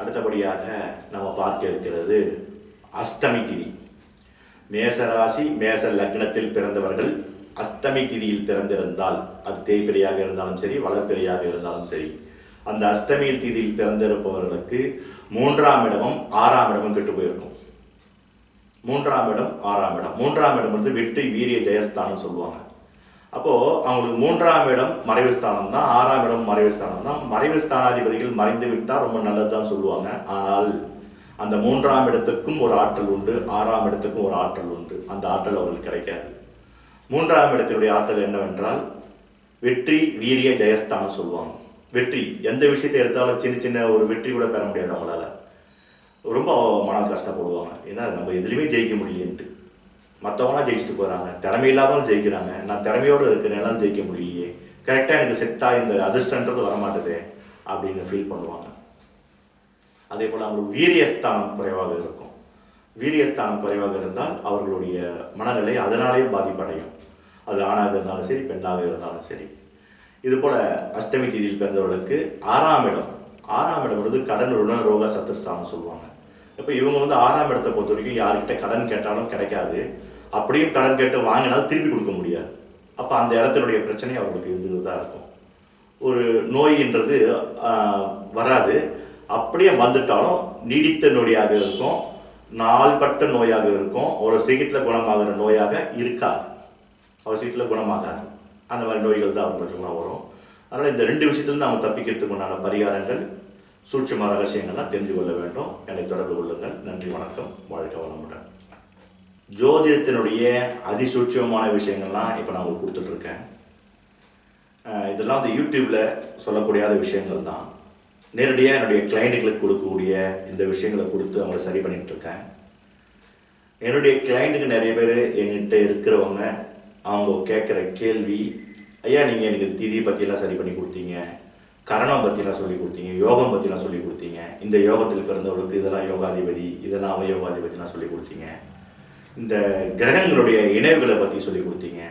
அடுத்தபடியாக நம்ம பார்க்க இருக்கிறது அஷ்டமி திதி. மேசராசி மேச லக்னத்தில் பிறந்தவர்கள் அஷ்டமி திதியில் பிறந்திருந்தால் அது தேய்பிரியாக இருந்தாலும் சரி வளர்பிரியாக இருந்தாலும் சரி அந்த அஷ்டமி திதியில் பிறந்திருப்பவர்களுக்கு மூன்றாம் இடமும் ஆறாம் இடமும் கெட்டு போயிருக்கும். மூன்றாம் இடம் ஆறாம் இடம். மூன்றாம் இடம் வந்து வெற்றி வீரிய ஜெயஸ்தானம் சொல்லுவாங்க. அப்போது அவங்களுக்கு மூன்றாம் இடம் மறைவு ஸ்தானம் தான் ஆறாம் இடம் மறைவு ஸ்தானம் தான் மறைவு ஸ்தானாதிபதிகள் மறைந்து விட்டால் ரொம்ப நல்லது தான் சொல்லுவாங்க. ஆனால் அந்த மூன்றாம் இடத்துக்கும் ஒரு ஆற்றல் உண்டு ஆறாம் இடத்துக்கும் ஒரு ஆற்றல் உண்டு. அந்த ஆற்றல் அவர்களுக்கு கிடைக்காது. மூன்றாம் இடத்தினுடைய ஆற்றல் என்னவென்றால் வெற்றி வீரிய ஜெயஸ்தானம் சொல்லுவாங்க. வெற்றி எந்த விஷயத்தை எடுத்தாலும் சின்ன சின்ன ஒரு வெற்றி கூட பெற முடியாது அவங்களால. ரொம்ப மனம் கஷ்டப்படுவாங்க. ஏன்னா நம்ம எதுலையுமே ஜெயிக்க முடியலன்ட்டு மற்றவங்களாம் ஜெயிச்சுட்டு போகிறாங்க திறமை இல்லாதவங்க ஜெயிக்கிறாங்க. நான் திறமையோடு இருக்கிறனால ஜெயிக்க முடியலையே. கரெக்டாக எனக்கு செட்டாக இந்த அதிர்ஷ்டன்றது வரமாட்டுதே அப்படின்னு ஃபீல் பண்ணுவாங்க. அதே போல் அவங்களுக்கு வீரியஸ்தானம் குறைவாக இருக்கும். வீரியஸ்தானம் குறைவாக இருந்தால் அவர்களுடைய மனநிலை அதனாலேயே பாதிப்படையும். அது ஆணாக இருந்தாலும் சரி பெண்ணாக இருந்தாலும் சரி. இது போல் அஷ்டமி தேதியில் பிறந்தவர்களுக்கு ஆறாம் இடம். ஆறாம் இடம் வந்து கடன் ருண ரோக சத்துருஸ்தானம் சொல்லுவாங்க. இப்போ இவங்க வந்து ஆறாம் இடத்தை பொறுத்த வரைக்கும் யார்கிட்ட கடன் கேட்டாலும் கிடைக்காது. அப்படியும் கடன் கேட்டு வாங்கினாலும் திருப்பி கொடுக்க முடியாது. அப்போ அந்த இடத்தினுடைய பிரச்சனை அவங்களுக்கு இருந்துகிட்டு தான் இருக்கும். ஒரு நோயின்றது வராது. அப்படியே வந்துட்டாலும் நீடித்த நொடியாக இருக்கும். நாள்பட்ட நோயாக இருக்கும். ஒரு சீக்கிரத்தில் குணமாகிற நோயாக இருக்காது. அவ்வளோ சீக்கிரத்தில் குணமாகாது. அந்த மாதிரி நோய்கள் தான் அவங்களுக்குலாம் வரும். அதனால் இந்த ரெண்டு விஷயத்துலேருந்து நம்ம தப்பிக்கிறதுக்கு உண்டான பரிகாரங்கள் சூட்சமான ரகசியங்கள்லாம் தெரிஞ்சு கொள்ள வேண்டும். என்னை தொடர்பு கொள்ளுங்கள். நன்றி வணக்கம். வாழ்க வளமுடன். ஜோதிடத்தினுடைய அதிசூட்சமான விஷயங்கள்லாம் இப்போ நான் உங்களுக்கு கொடுத்துட்ருக்கேன். இதெல்லாம் வந்து யூடியூப்பில் சொல்லக்கூடியாத விஷயங்கள் தான். நேரடியாக என்னுடைய கிளைண்ட்டுகளுக்கு கொடுக்கக்கூடிய இந்த விஷயங்களை கொடுத்து அவங்கள சரி பண்ணிட்டு இருக்கேன் என்னுடைய கிளைண்ட்டுக்கு நிறைய பேர் என்கிட்ட இருக்கிறவங்க அவங்க கேட்குற கேள்வி ஐயா நீங்கள் எனக்கு திதி பற்றிலாம் சரி பண்ணி கொடுத்தீங்க. கரணம் பற்றிலாம் சொல்லி கொடுத்தீங்க. யோகம் பற்றிலாம் சொல்லி கொடுத்தீங்க. இந்த யோகத்தில் பிறந்தவர்களுக்கு இதெல்லாம் யோகாதிபதி இதெல்லாம் அவயோகாதிபதிலாம் சொல்லி கொடுத்தீங்க. இந்த கிரகங்களுடைய இணைவுகளை பற்றி சொல்லி கொடுத்தீங்க.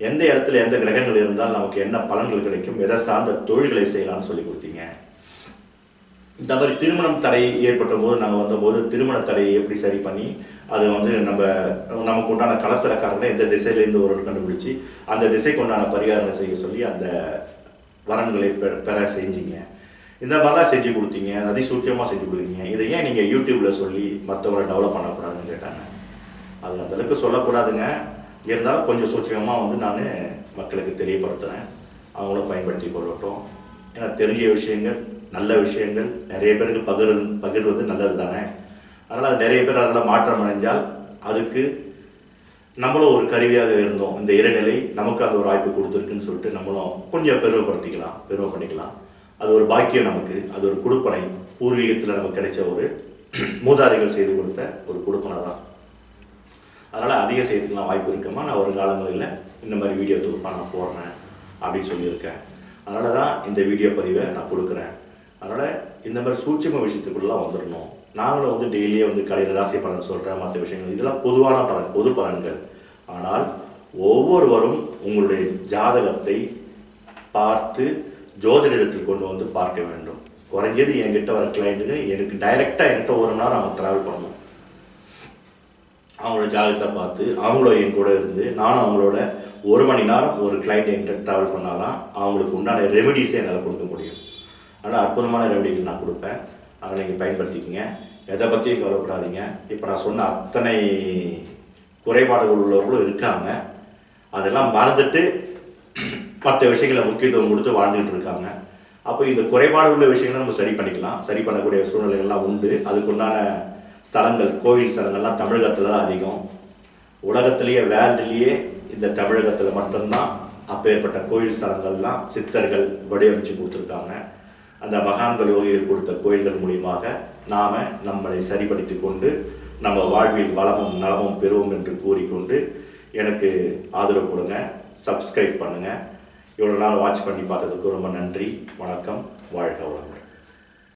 எந்த இடத்துல எந்த கிரகங்கள் இருந்தால் நமக்கு என்ன பலன்கள் கிடைக்கும் எதை சார்ந்த தொழில்களை செய்யலாம்னு சொல்லி கொடுத்தீங்க. இந்த மாதிரி திருமணம் தடை ஏற்பட்ட போது நாங்கள் வந்தபோது திருமண தடையை எப்படி சரி பண்ணி அது வந்து நம்ம நமக்கு உண்டான கலத்தரக்காரங்களை எந்த திசையிலேருந்து ஒரு கண்டுபிடிச்சி அந்த திசைக்கு உண்டான பரிகாரங்களை செய்ய சொல்லி அந்த வரன்களை பெற பெற செஞ்சீங்க. இந்த மாதிரிலாம் செஞ்சு கொடுத்தீங்க அதிசூட்சியமாக செஞ்சு கொடுத்தீங்க. இதை ஏன் நீங்கள் யூடியூப்பில் சொல்லி மற்றவங்களை டெவலப் பண்ணக்கூடாதுன்னு கேட்டாங்க. அது அந்த அளவுக்கு சொல்லக்கூடாதுங்க. இருந்தாலும் கொஞ்சம் சூட்சமாக வந்து நான் மக்களுக்கு தெரியப்படுத்துகிறேன் அவங்களும் பயன்படுத்தி கொள்ளட்டும். ஏன்னா தெரிஞ்ச விஷயங்கள் நல்ல விஷயங்கள் நிறைய பேருக்கு பகிர்வு பகிர்வது நல்லது தானே அதனால் நிறைய பேர் அதில் மாற்றம் அடைஞ்சால் அதுக்கு நம்மளும் ஒரு கருவியாக இருந்தோம். இந்த இறைநிலை நமக்கு அந்த ஒரு வாய்ப்பு கொடுத்துருக்குன்னு சொல்லிட்டு நம்மளும் கொஞ்சம் பெருமைப்படுத்திக்கலாம் பெருமை பண்ணிக்கலாம். அது ஒரு பாக்கியம் நமக்கு அது ஒரு கொடுப்பனை பூர்வீகத்தில் நமக்கு கிடைச்ச ஒரு மூதாதைகள் செய்து கொடுத்த ஒரு கொடுப்பனை தான் அதனால் அதிக செய்யறதுக்குலாம் வாய்ப்பு இருக்கமா? நான் வருங்காலங்களில் இந்த மாதிரி வீடியோ தொகுப்பாக நான் போடுறேன் அப்படின்னு சொல்லியிருக்கேன். அதனால தான் இந்த வீடியோ பதிவை நான் கொடுக்குறேன். அதனால் இந்த மாதிரி சூட்சம விஷயத்துக்குள்ளெலாம் வந்துடணும். நாங்களும் வந்து டெய்லியே வந்து கலையில் ராசி பலன் சொல்கிறேன் மற்ற விஷயங்கள். இதெல்லாம் பொதுவான பலன் பொது பலன்கள். ஆனால் ஒவ்வொருவரும் உங்களுடைய ஜாதகத்தை பார்த்து ஜோதிடத்தில் கொண்டு வந்து பார்க்க வேண்டும். குறைஞ்சது என்கிட்ட வர கிளைண்ட்டுக்கு எனக்கு டைரெக்டாக என்கிட்ட ஒரு நேரம் அவங்க ட்ராவல் பண்ணணும். அவங்களோட ஜாதகத்தை பார்த்து அவங்களும் என் கூட இருந்து நானும் அவங்களோட ஒரு மணி நேரம் ஒரு கிளைண்ட் என்கிட்ட ட்ராவல் பண்ணாதான் அவங்களுக்கு உண்டான ரெமெடிஸை என்னால் கொடுக்க முடியும். அதனால் அற்புதமான ரெமெடிகள் நான் கொடுப்பேன். அதை நீங்கள் பயன்படுத்திக்கங்க. எதை பற்றியும் கவலைப்படாதீங்க. இப்போ நான் சொன்ன அத்தனை குறைபாடுகள் உள்ளவர்களும் இருக்காங்க. அதெல்லாம் மறந்துட்டு மற்ற விஷயங்களை முக்கியத்துவம் கொடுத்து வாழ்ந்துகிட்டு இருக்காங்க. அப்போ இந்த குறைபாடு உள்ள விஷயங்களை நம்ம சரி பண்ணிக்கலாம். சரி பண்ணக்கூடிய சூழ்நிலைகள்லாம் உண்டு. அதுக்குண்டான ஸ்தலங்கள் கோவில் ஸ்தலங்கள்லாம் தமிழகத்தில் தான் அதிகம். உலகத்திலேயே வேர்ல்டுலேயே இந்த தமிழகத்தில் மட்டும்தான் அப்பேற்பட்ட கோயில் ஸ்தலங்கள்லாம் சித்தர்கள் வடிவமைச்சு கொடுத்துருக்காங்க. அந்த மகான்கள் யோகிகள் கொடுத்த கோயில்கள் மூலியமாக நாம் நம்மளை சரிப்படுத்தி கொண்டு நம்ம வாழ்வில் வளமும் நலமும் பெறுவோம் என்று கூறிக்கொண்டு எனக்கு ஆதரவு கொடுங்க சப்ஸ்கிரைப் பண்ணுங்கள் இவ்வளோ நாள் வாட்ச் பண்ணி பார்த்ததுக்கு ரொம்ப நன்றி வணக்கம் வாழ்க வளம்